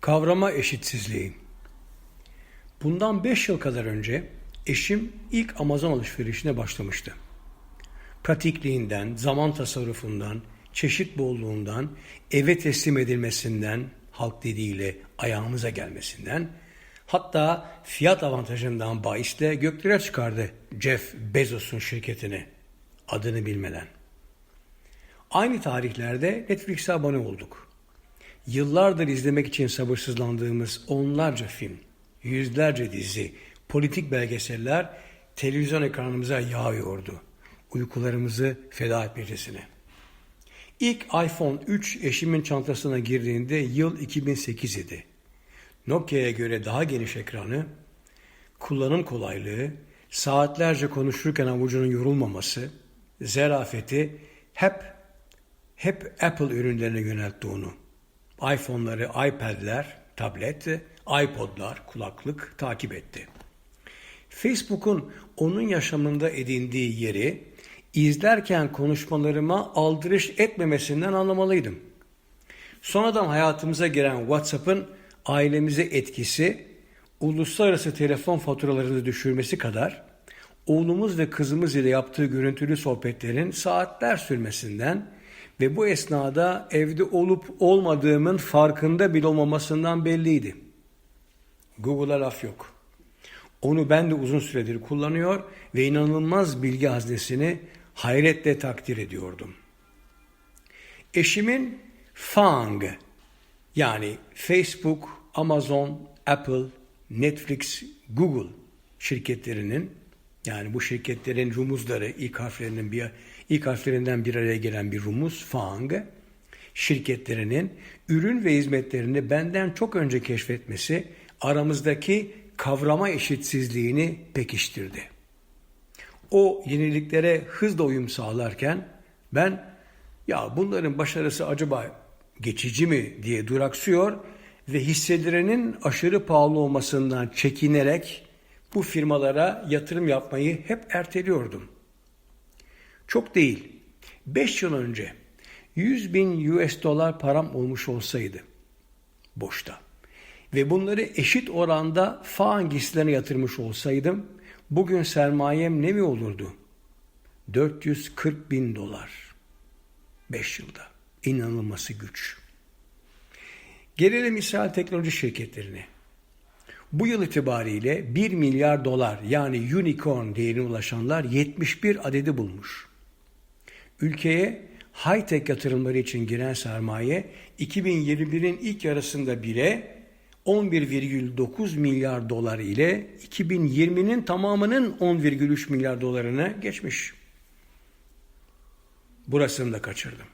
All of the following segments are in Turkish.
Kavrama eşitsizliği. Bundan 5 yıl kadar önce eşim ilk Amazon alışverişine başlamıştı. Pratikliğinden, zaman tasarrufundan, çeşit bolluğundan, eve teslim edilmesinden, halk diliyle ayağımıza gelmesinden, hatta fiyat avantajından bahisle göklere çıkardı Jeff Bezos'un şirketini, adını bilmeden. Aynı tarihlerde Netflix'e abone olduk. Yıllardır izlemek için sabırsızlandığımız onlarca film, yüzlerce dizi, politik belgeseller televizyon ekranımıza yağıyordu. Uykularımızı feda etmecesine. İlk iPhone 3 eşimin çantasına girdiğinde yıl 2008 idi. Nokia'ya göre daha geniş ekranı, kullanım kolaylığı, saatlerce konuşurken avucunun yorulmaması, zerafeti hep hep Apple ürünlerine yöneltti onu. iPhone'ları, iPad'ler, tablet, iPod'lar, kulaklık takip etti. Facebook'un onun yaşamında edindiği yeri izlerken konuşmalarıma aldırış etmemesinden anlamalıydım. Sonradan hayatımıza giren WhatsApp'ın ailemize etkisi uluslararası telefon faturalarını düşürmesi kadar oğlumuz ve kızımız ile yaptığı görüntülü sohbetlerin saatler sürmesinden ve bu esnada evde olup olmadığımın farkında bile olmamasından belliydi. Google'a laf yok. Onu ben de uzun süredir kullanıyor ve inanılmaz bilgi haznesini hayretle takdir ediyordum. Eşimin FANG yani Facebook, Amazon, Apple, Netflix, Google şirketlerinin yani bu şirketlerin rumuzları ilk harflerinin bir ilk harflerinden bir araya gelen bir rumuz FANG şirketlerinin ürün ve hizmetlerini benden çok önce keşfetmesi aramızdaki kavrama eşitsizliğini pekiştirdi. O yeniliklere hızla uyum sağlarken ben ya bunların başarısı acaba geçici mi diye duraksıyor ve hissedilerin aşırı pahalı olmasından çekinerek bu firmalara yatırım yapmayı hep erteliyordum. Çok değil, 5 yıl önce 100 bin US dolar param olmuş olsaydı, boşta ve bunları eşit oranda faan giysilerine yatırmış olsaydım, bugün sermayem ne mi olurdu? 440 bin dolar. 5 yılda. İnanılması güç. Gelelim İsrail teknoloji şirketlerine. Bu yıl itibariyle 1 milyar dolar yani unicorn değerine ulaşanlar 71 adedi bulmuş. Ülkeye high-tech yatırımları için giren sermaye 2021'in ilk yarısında bile 11,9 milyar dolar ile 2020'nin tamamının 10,3 milyar dolarını geçmiş. Burasını da kaçırdım.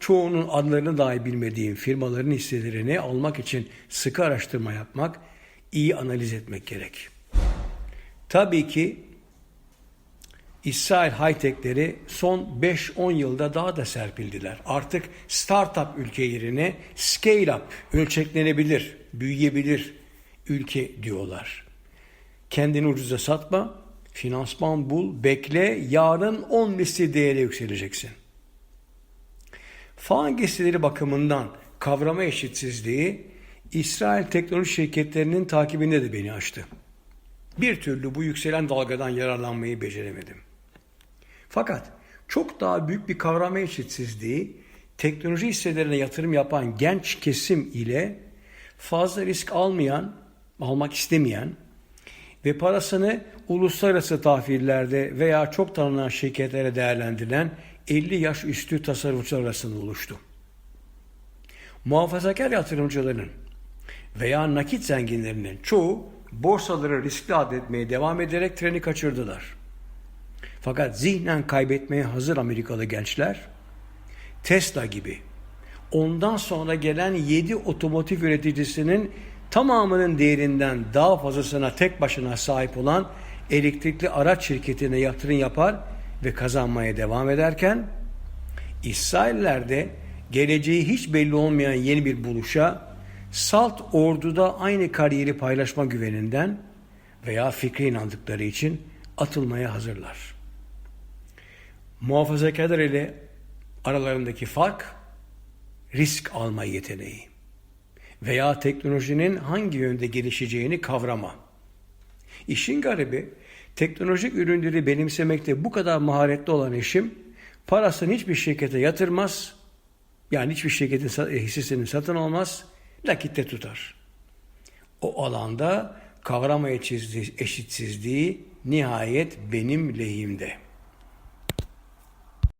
Çoğunun adlarını dahi bilmediğim firmaların hisselerini almak için sıkı araştırma yapmak, iyi analiz etmek gerek. Tabii ki İsrail high-tech'leri son 5-10 yılda daha da serpildiler. Artık startup ülke yerine scale up, ölçeklenebilir, büyüyebilir ülke diyorlar. Kendini ucuza satma, finansman bul, bekle, yarın 10 misli değere yükseleceksin. Faan gesileri bakımından kavrama eşitsizliği İsrail teknoloji şirketlerinin takibinde de beni açtı. Bir türlü bu yükselen dalgadan yararlanmayı beceremedim. Fakat çok daha büyük bir kavrama eşitsizliği teknoloji hisselerine yatırım yapan genç kesim ile fazla risk almayan, almak istemeyen ve parasını uluslararası tahvillerde veya çok tanınan şirketlere değerlendirilen 50 yaş üstü tasarrufçular arasında oluştu. Muhafazakar yatırımcıların veya nakit zenginlerinin çoğu borsaları riskli adetmeye devam ederek treni kaçırdılar. Fakat zihnen kaybetmeye hazır Amerikalı gençler Tesla gibi ondan sonra gelen 7 otomotiv üreticisinin tamamının değerinden daha fazlasına tek başına sahip olan elektrikli araç şirketine yatırım yapar ve kazanmaya devam ederken İsrailler de geleceği hiç belli olmayan yeni bir buluşa salt orduda aynı kariyeri paylaşma güveninden veya fikre inandıkları için atılmaya hazırlar. Muhafazakarlar ile aralarındaki fark risk alma yeteneği. veya teknolojinin hangi yönde gelişeceğini kavrama. İşin garibi teknolojik ürünleri benimsemekte bu kadar maharetli olan eşim parasını hiçbir şirkete yatırmaz. Yani hiçbir şirketin sa- hissesini satın almaz. Nakitte tutar. O alanda kavrama eşitsizliği nihayet benim lehimde.